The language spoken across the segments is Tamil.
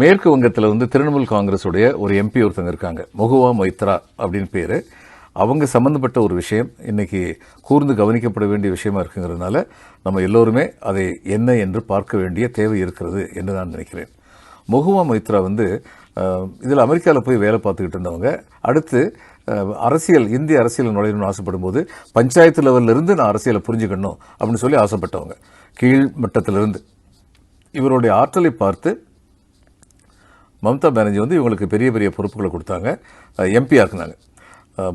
மேற்கு வங்கத்தில் வந்து திரிணாமுல் காங்கிரஸுடைய ஒரு எம்பி ஒருத்தங்க இருக்காங்க. மொகுவா மைத்ரா அப்படின்னு பேர். அவங்க சம்மந்தப்பட்ட ஒரு விஷயம். இன்றைக்கி கூர்ந்து கவனிக்கப்பட வேண்டிய விஷயமா இருக்குங்கிறதுனால நம்ம எல்லோருமே அதை என்ன என்று பார்க்க வேண்டிய தேவை இருக்கிறது என்று நான் நினைக்கிறேன். மொகுவா மைத்ரா வந்து இதில் அமெரிக்காவில் போய் வேலை பார்த்துக்கிட்டு இருந்தவங்க. அடுத்து அரசியல் இந்திய அரசியல் நுழையணும்னு ஆசைப்படும் போது பஞ்சாயத்து லெவல்லிருந்து நான் அரசியலை புரிஞ்சுக்கணும் அப்படின்னு சொல்லி ஆசைப்பட்டவங்க. கீழ் மட்டத்திலிருந்து இவருடைய ஆற்றலை பார்த்து மம்தா பானர்ஜி வந்து இவங்களுக்கு பெரிய பெரிய பொறுப்புகளை கொடுத்தாங்க. எம்பி ஆக்குனாங்க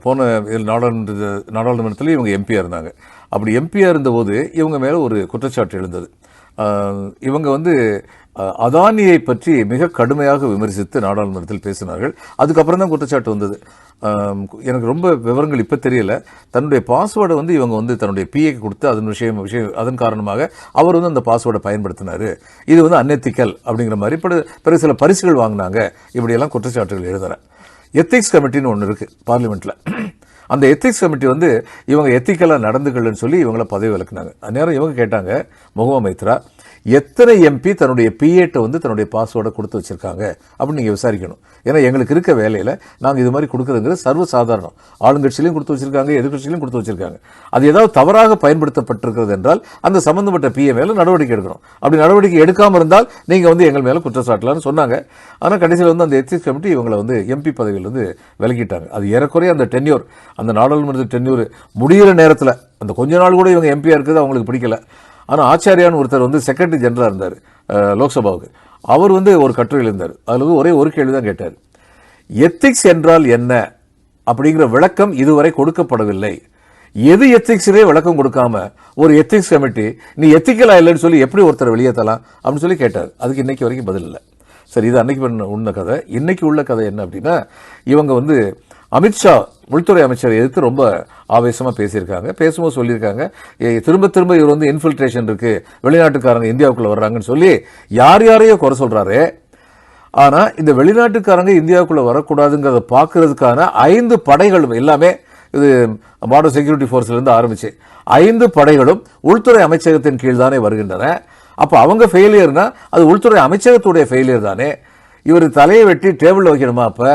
போன இதில் நாடாளுமன்ற நாடாளுமன்றத்தில் இவங்க எம்பியாக இருந்தாங்க. அப்படி எம்பியாக இருந்தபோது இவங்க மேலே ஒரு குற்றச்சாட்டு எழுந்தது. இவங்க வந்து அதானியை பற்றி மிக கடுமையாக விமர்சித்து நாடாளுமன்றத்தில் பேசினார்கள். அதுக்கப்புறம் தான் குற்றச்சாட்டு வந்தது. எனக்கு ரொம்ப விவரங்கள் இப்போ தெரியல. தன்னுடைய பாஸ்வேர்டை வந்து இவங்க வந்து தன்னுடைய பிஏக்கு கொடுத்து அதன் விஷயம் விஷயம் அதன் காரணமாக அவர் வந்து அந்த பாஸ்வேர்டை பயன்படுத்தினார். இது வந்து அன்னெத்திக்கல் அப்படிங்கிற மாதிரி. பிற- பிறகு சில பரிசுகள் வாங்கினாங்க. இப்படியெல்லாம் குற்றச்சாட்டுகள் எழுதுகிறேன் எத்திக்ஸ் கமிட்டின்னு ஒன்று இருக்குது பார்லிமெண்ட்டில் அந்த எத்திக்ஸ் கமிட்டி வந்து இவங்க எத்திக்கலாக நடந்துக்கலன்னு சொல்லி இவங்கள பதவி விலக்குனாங்க. அந்நேரம் இவங்க கேட்டாங்க முகமா மைத்ரா எத்தனை எம்பி தன்னுடைய பிஏட்டை வந்து தன்னுடைய பாஸ்வேர்டை கொடுத்து வச்சுருக்காங்க? அப்படின்னு நீங்கள் விசாரிக்கணும். ஏன்னா எங்களுக்கு இருக்க வேலையில் நாங்கள் இது மாதிரி கொடுக்குறதுங்கிறது சர்வசாதாரணம். ஆளுங்கட்சியிலையும் கொடுத்து வச்சிருக்காங்க எதிர்கட்சியிலையும் கொடுத்து வச்சிருக்காங்க. அது ஏதாவது தவறாக பயன்படுத்தப்பட்டிருக்கிறது என்றால் அந்த சம்மந்தப்பட்ட பிஏ மேலே நடவடிக்கை எடுக்கணும். அப்படி நடவடிக்கை எடுக்காமல் இருந்தால் நீங்கள் வந்து எங்கள் மேலே குற்றச்சாட்டலாம்னு சொன்னாங்க. ஆனால் கடைசியில் வந்து அந்த எத்திக்ஸ் கமிட்டி இவங்களை வந்து எம்பி பதவியில் வந்து விலகிட்டாங்க அது ஏறக்குறைய அந்த டென்யூர் அந்த நாடாளுமன்ற டென்யூர் முடிகிற நேரத்தில் அந்த கொஞ்ச நாள் கூட இவங்க எம்பியாக இருக்கிறது அவங்களுக்கு பிடிக்கல. ஆனால் ஆச்சாரியான்னு ஒருத்தர் வந்து செக்ரட்டரி ஜெனரலாக இருந்தார். லோக்சபாவுக்கு. அவர் வந்து ஒரு கட்டுரையில் இருந்தார். அதில் வந்து ஒரே ஒரு கேள்வி தான் கேட்டார். எத்திக்ஸ் என்றால் என்ன? அப்படிங்கிற விளக்கம் இதுவரை கொடுக்கப்படவில்லை. எது எத்திக்ஸ்னே விளக்கம் கொடுக்காம ஒரு எத்திக்ஸ் கமிட்டி நீ எத்திக்கலா இல்லைன்னு சொல்லி எப்படி ஒருத்தர் வெளியேற்றலாம் அப்படின்னு சொல்லி கேட்டார். அதுக்கு இன்னைக்கு வரைக்கும் பதில் இல்லை. சரி இது அன்னைக்கு பண்ண உள்ள கதை. இன்னைக்கு உள்ள கதை என்ன அப்படின்னா இவங்க வந்து அமித்ஷா உள்துறை அமைச்சரை எதிர்த்து ரொம்ப ஆவேசமாக பேசியிருக்காங்க. பேசும்போது சொல்லியிருக்காங்க திரும்ப திரும்ப இவர் வந்து இன்ஃபில்ட்ரேஷன் இருக்குது வெளிநாட்டுக்காரங்க இந்தியாவுக்குள்ள வர்றாங்கன்னு சொல்லி யார் யாரையோ குறை சொல்கிறாரு ஆனால் இந்த வெளிநாட்டுக்காரங்க இந்தியாவுக்குள்ள வரக்கூடாதுங்கிறத பார்க்கறதுக்கான ஐந்து படைகள் எல்லாமே இது பார்டர் செக்யூரிட்டி ஃபோர்ஸ்லேருந்து ஆரம்பிச்சு. ஐந்து படைகளும் உள்துறை அமைச்சகத்தின் கீழ் தானே வருகின்றன. அப்போ அவங்க ஃபெயிலியர்னா அது உள்துறை அமைச்சகத்துடைய ஃபெயிலியர் தானே. இவர் தலையை வெட்டி டேபிளில் வைக்கணுமா அப்போ?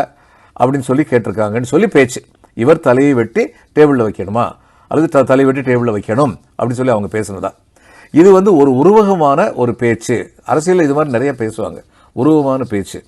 அப்படின்னு சொல்லி கேட்டிருக்காங்கன்னு சொல்லி பேச்சு. இவர் தலையை வெட்டி டேபிளில் வைக்கணுமா? அல்லது த- தலையை வெட்டி டேபிளில் வைக்கணும்? அப்படின்னு சொல்லி அவங்க பேசுனதா? இது வந்து ஒரு உருவகமான ஒரு பேச்சு. அரசியலில் இது மாதிரி நிறைய பேசுவாங்க. உருவமான பேச்சு.